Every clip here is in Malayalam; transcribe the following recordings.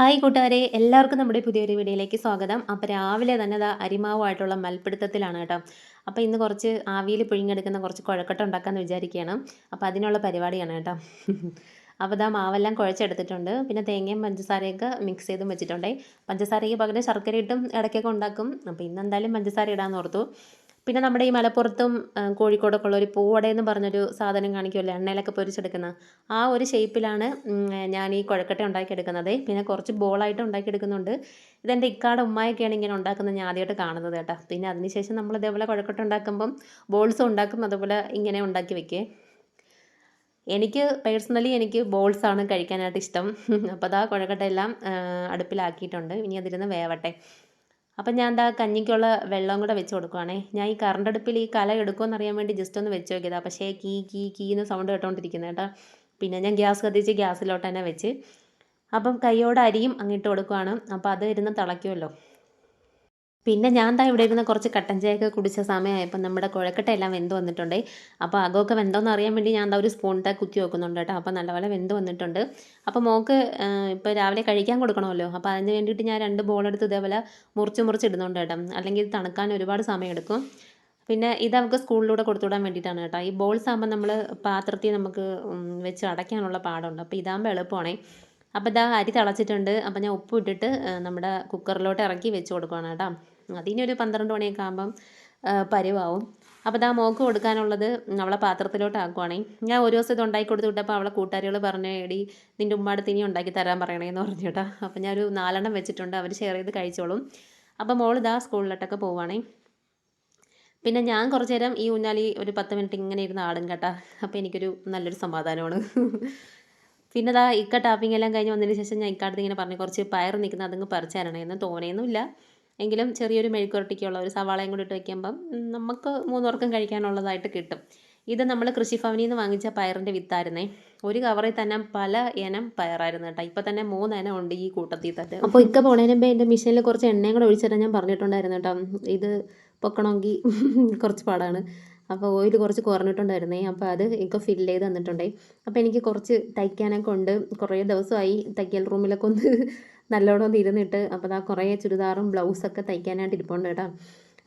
ഹായ് കൂട്ടുകാരെ എല്ലാവർക്കും നമ്മുടെ പുതിയൊരു വീഡിയോയിലേക്ക് സ്വാഗതം. അപ്പോൾ രാവിലെ തന്നെ അതാ അരിമാവുമായിട്ടുള്ള മൽപ്പിടുത്തത്തിലാണ് കേട്ടോ. അപ്പോൾ ഇന്ന് കുറച്ച് ആവിയിൽ പുഴുങ്ങിയെടുക്കുന്ന കുറച്ച് കുഴക്കട്ട ഉണ്ടാക്കാമെന്ന് വിചാരിക്കുകയാണ്. അപ്പോൾ അതിനുള്ള പരിപാടിയാണ് കേട്ടോ. അപ്പോൾ ഇതാ മാവെല്ലാം കുഴച്ചെടുത്തിട്ടുണ്ട്. പിന്നെ തേങ്ങയും പഞ്ചസാരയൊക്കെ മിക്സ് ചെയ്തും വെച്ചിട്ടുണ്ടേ. പഞ്ചസാരയ്ക്ക് പകരം ശർക്കര ഇട്ടും ഇടയ്ക്കൊക്കെ ഉണ്ടാക്കും. അപ്പോൾ ഇന്ന് എന്തായാലും പഞ്ചസാര ഇടാമെന്ന് ഓർത്തു. പിന്നെ നമ്മുടെ ഈ മലപ്പുറത്തും കോഴിക്കോടൊക്കെ ഉള്ള ഒരു പൂവടയെന്ന് പറഞ്ഞൊരു സാധനം കാണിക്കുമല്ലോ എണ്ണയിലൊക്കെ പൊരിച്ചെടുക്കുന്ന. ആ ഒരു ഷേപ്പിലാണ് ഞാൻ ഈ കുഴക്കട്ട ഉണ്ടാക്കിയെടുക്കുന്നത്. പിന്നെ കുറച്ച് ബോളായിട്ട് ഉണ്ടാക്കിയെടുക്കുന്നുണ്ട്. ഇതെന്റെ ഇക്കാട് ഉമ്മായൊക്കെയാണ് ഇങ്ങനെ ഉണ്ടാക്കുന്നത് ഞാൻ ആദ്യമായിട്ട് കാണുന്നത് കേട്ടോ. പിന്നെ അതിനുശേഷം നമ്മൾ ഇതേപോലെ കുഴക്കട്ട ഉണ്ടാക്കുമ്പം ബോൾസും ഉണ്ടാക്കും അതുപോലെ ഇങ്ങനെ ഉണ്ടാക്കി വെക്കേ. എനിക്ക് പേഴ്സണലി എനിക്ക് ബോൾസാണ് കഴിക്കാനായിട്ട് ഇഷ്ടം. അപ്പോൾ അതാ കുഴക്കട്ട എല്ലാം അടുപ്പിലാക്കിയിട്ടുണ്ട്. ഇനി അതിരുന്ന് വേവട്ടെ. അപ്പം ഞാൻ എന്താ കഞ്ഞിക്കുള്ള വെള്ളം കൂടെ വെച്ച് കൊടുക്കുവാണേ. ഞാൻ ഈ കറണ്ട് അടുപ്പിൽ ഈ കല എടുക്കുമെന്ന് അറിയാൻ വേണ്ടി ജസ്റ്റ് ഒന്ന് വെച്ച് നോക്കിയതാണ് പക്ഷേ കീ കീ കീ എന്ന് സൗണ്ട് കേട്ടോണ്ടിരിക്കുന്നത് കേട്ടോ. പിന്നെ ഞാൻ ഗ്യാസ് കത്തിച്ച് ഗ്യാസിലോട്ട് തന്നെ വെച്ച്. അപ്പം കൈയോടെ അരിയും അങ്ങിട്ട് കൊടുക്കുവാണ്. അപ്പോൾ അത് ഇരുന്ന് തിളയ്ക്കുമല്ലോ പിന്നെ ഞാൻ താ ഇവിടെ ഇരുന്ന് കുറച്ച് കട്ടൻ ചായയൊക്കെ കുടിച്ച സമയമായപ്പോൾ നമ്മുടെ കുഴക്കട്ട എല്ലാം വെന്ത് വന്നിട്ടുണ്ട്. അപ്പോൾ അകമൊക്കെ വെന്തോന്ന് അറിയാൻ വേണ്ടി ഞാൻ എന്താ ഒരു താ കുത്തി വെക്കുന്നുണ്ട് കേട്ടോ. അപ്പോൾ നല്ലപോലെ വെന്ത് വന്നിട്ടുണ്ട്. അപ്പോൾ മോക്ക് ഇപ്പോൾ രാവിലെ കഴിക്കാൻ കൊടുക്കണമല്ലോ. അപ്പോൾ അതിന് വേണ്ടിയിട്ട് ഞാൻ രണ്ട് ബോളെടുത്ത് ഇതേപോലെ മുറിച്ച് മുറിച്ച് ഇടുന്നുണ്ട് കേട്ടോ. അല്ലെങ്കിൽ ഇത് തണുക്കാൻ ഒരുപാട് സമയമെടുക്കും പിന്നെ ഇത് നമുക്ക് സ്കൂളിലൂടെ കൊടുത്തുവിടാൻ വേണ്ടിയിട്ടാണ് കേട്ടോ. ഈ ബോൾസ് ആകുമ്പോൾ നമ്മൾ പാത്രത്തിൽ നമുക്ക് വെച്ച് അടയ്ക്കാനുള്ള പാടുണ്ട്. അപ്പോൾ ഇതാകുമ്പോൾ എളുപ്പമാണേ. അപ്പോൾ ഇതാ അരി തിളച്ചിട്ടുണ്ട്. അപ്പോൾ ഞാൻ ഉപ്പ് ഇട്ടിട്ട് നമ്മുടെ കുക്കറിലോട്ട് ഇറക്കി വെച്ച് കൊടുക്കുകയാണ് കേട്ടോ. ഒരു പന്ത്രണ്ട് മണിയൊക്കെ ആകുമ്പം പരിവാവും. അപ്പോൾ ഇതാ മോക്ക് കൊടുക്കാനുള്ളത് അവളെ പാത്രത്തിലോട്ട് ആക്കുവാണെങ്കിൽ ഞാൻ ഒരു ദിവസം ഇത് ഉണ്ടാക്കി കൊടുത്ത് വിട്ടപ്പോൾ അവളെ കൂട്ടുകാരികൾ പറഞ്ഞു എടി നിന്റെ ഉമ്മാടുത്ത് ഇനി ഉണ്ടാക്കി തരാൻ പറയണേന്ന് പറഞ്ഞു കേട്ടോ. അപ്പോൾ ഞാൻ ഒരു നാലെണ്ണം വെച്ചിട്ടുണ്ട്. അവർ ഷെയർ ചെയ്ത് കഴിച്ചോളും. അപ്പോൾ മോൾ ഇതാ സ്കൂളിലോട്ടൊക്കെ പോവുകയാണെങ്കിൽ പിന്നെ ഞാൻ കുറച്ച് നേരം ഈ ഊഞ്ഞാലി ഒരു പത്ത് മിനിറ്റ് ഇങ്ങനെ ഇരുന്ന് ആടും കേട്ടോ. അപ്പോൾ എനിക്കൊരു നല്ലൊരു സമാധാനമാണ്. പിന്നെ ദാ ഇക്ക ടാപ്പിംഗ് എല്ലാം കഴിഞ്ഞ് വന്നതിന് ശേഷം ഞാൻ ഇക്കാടത്ത് ഇങ്ങനെ പറഞ്ഞു കുറച്ച് പയർ നിൽക്കുന്ന അതങ്ങ് പറിച്ചായിരണം എന്ന് തോനെയൊന്നുമില്ല എങ്കിലും ചെറിയൊരു മെഴുക്കുരട്ടിക്കുള്ള ഒരു സവാളയും കൂടി ഇട്ട് വയ്ക്കുമ്പം നമുക്ക് മൂന്നുപേർക്കും കഴിക്കാനുള്ളതായിട്ട് കിട്ടും. ഇത് നമ്മൾ കൃഷിഭവനിൽ നിന്ന് വാങ്ങിച്ച പയറിന്റെ വിത്തായിരുന്നേ. ഒരു കവറിൽ തന്നെ പല ഇനം പയറായിരുന്നു കേട്ടോ. ഇപ്പം തന്നെ മൂന്ന് ഇനം ഉണ്ട് ഈ കൂട്ടത്തിൽ തന്നെ. അപ്പോൾ ഇക്ക പോണേന് മുമ്പേ എന്റെ മിഷനിൽ കുറച്ച് എണ്ണയും കൂടെ ഒഴിച്ചിട്ട് ഞാൻ പറഞ്ഞിട്ടുണ്ടായിരുന്നു കേട്ടോ. ഇത് പൊക്കണമെങ്കിൽ കുറച്ച് പാടാണ്. അപ്പോൾ ഓയിൽ കുറച്ച് കുറഞ്ഞിട്ടുണ്ടായിരുന്നേ. അപ്പോൾ അത് എനിക്ക് ഫില്ല് ചെയ്ത് തന്നിട്ടുണ്ടേ അപ്പോൾ എനിക്ക് കുറച്ച് തയ്ക്കാനൊക്കെ ഉണ്ട്. കുറേ ദിവസമായി തയ്ക്കൽ റൂമിലൊക്കെ ഒന്ന് നല്ലോണം ഇരുന്നിട്ട് അപ്പോൾ ആ കുറേ ചുരിദാറും ബ്ലൗസൊക്കെ തയ്ക്കാനായിട്ട് ഇരിപ്പുണ്ട് കേട്ടോ.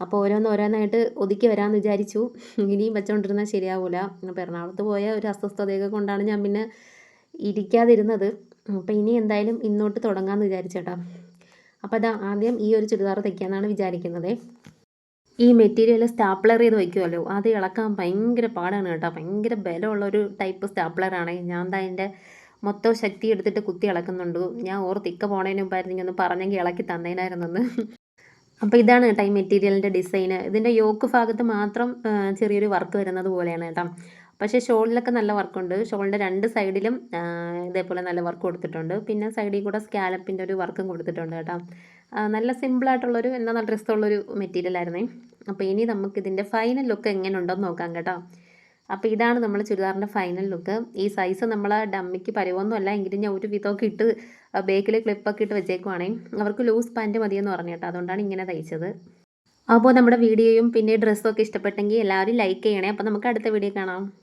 അപ്പോൾ ഓരോന്ന് ഓരോന്നായിട്ട് ഒതുക്കി വരാമെന്ന് വിചാരിച്ചു. ഇനിയും വെച്ചുകൊണ്ടിരുന്നാൽ ശരിയാവില്ല അപ്പോൾ എറണാകുളത്ത് പോയ ഒരു അസ്വസ്ഥതയൊക്കെ കൊണ്ടാണ് ഞാൻ പിന്നെ ഇരിക്കാതിരുന്നത്. അപ്പോൾ ഇനി എന്തായാലും ഇന്നോട്ട് തുടങ്ങാമെന്ന് വിചാരിച്ചേട്ടാ അപ്പോൾ അതാ ആദ്യം ഈ ഒരു ചുരിദാർ തയ്ക്കാമെന്നാണ് വിചാരിക്കുന്നത്. ഈ മെറ്റീരിയൽ സ്റ്റാപ്ലർ ചെയ്ത് വയ്ക്കുമല്ലോ അത് ഇളക്കാൻ ഭയങ്കര പാടാണ് കേട്ടോ. ഭയങ്കര ബലമുള്ള ഒരു ടൈപ്പ് സ്റ്റാപ്ലറാണ് ഞാൻ എന്താ അതിന്റെ മൊത്തം ശക്തി എടുത്തിട്ട് കുത്തി ഇളക്കുന്നുണ്ട്. ഞാൻ ഓർത്ത് ഇക്ക പോണതിന് മുമ്പായിരുന്നു ഒന്ന് പറഞ്ഞെങ്കിൽ ഇളക്കി തന്നേനായിരുന്നെന്ന്. അപ്പോൾ ഇതാണ് കേട്ടോ ഈ മെറ്റീരിയലിന്റെ ഡിസൈന് ഇതിന്റെ യോക്ക് ഭാഗത്ത് മാത്രം ചെറിയൊരു വർക്ക് വരുന്നത് പോലെയാണ് കേട്ടോ. പക്ഷേ ഷോളിലൊക്കെ നല്ല വർക്കുണ്ട് ഷോളിന്റെ രണ്ട് സൈഡിലും ഇതേപോലെ നല്ല വർക്ക് കൊടുത്തിട്ടുണ്ട്. പിന്നെ സൈഡിൽ കൂടെ സ്കാലപ്പിന്റെ ഒരു വർക്കും കൊടുത്തിട്ടുണ്ട് കേട്ടോ. നല്ല സിമ്പിളായിട്ടുള്ളൊരു നല്ല ഡ്രസ്സുള്ളൊരു മെറ്റീരിയൽ ആയിരുന്നു. അപ്പോൾ ഇനി നമുക്ക് ഇതിന്റെ ഫൈനൽ ലുക്ക് എങ്ങനെ ഉണ്ടോയെന്ന് നോക്കാം കേട്ടോ. അപ്പോൾ ഇതാണ് നമ്മൾ ചുരിദാറിന്റെ ഫൈനൽ ലുക്ക് ഈ സൈസ് നമ്മൾ ഡമ്മിക്ക് പരുവൊന്നും അല്ല എങ്കിലും ഞാൻ ഒരു വിധമൊക്കെ ഇട്ട് ബേക്കിൽ ക്ലിപ്പൊക്കെ ഇട്ട് വെച്ചേക്കുവാണേ. അവർക്ക് ലൂസ് പാന്റ് മതിയെന്ന് പറഞ്ഞു കേട്ടോ അതുകൊണ്ടാണ് ഇങ്ങനെ തയ്ച്ചത്. അപ്പോൾ നമ്മുടെ വീഡിയോയും പിന്നെ ഡ്രസ്സും ഒക്കെ ഇഷ്ടപ്പെട്ടെങ്കിൽ എല്ലാവരും ലൈക്ക് ചെയ്യണേ. അപ്പോൾ നമുക്ക് അടുത്ത വീഡിയോ കാണാം.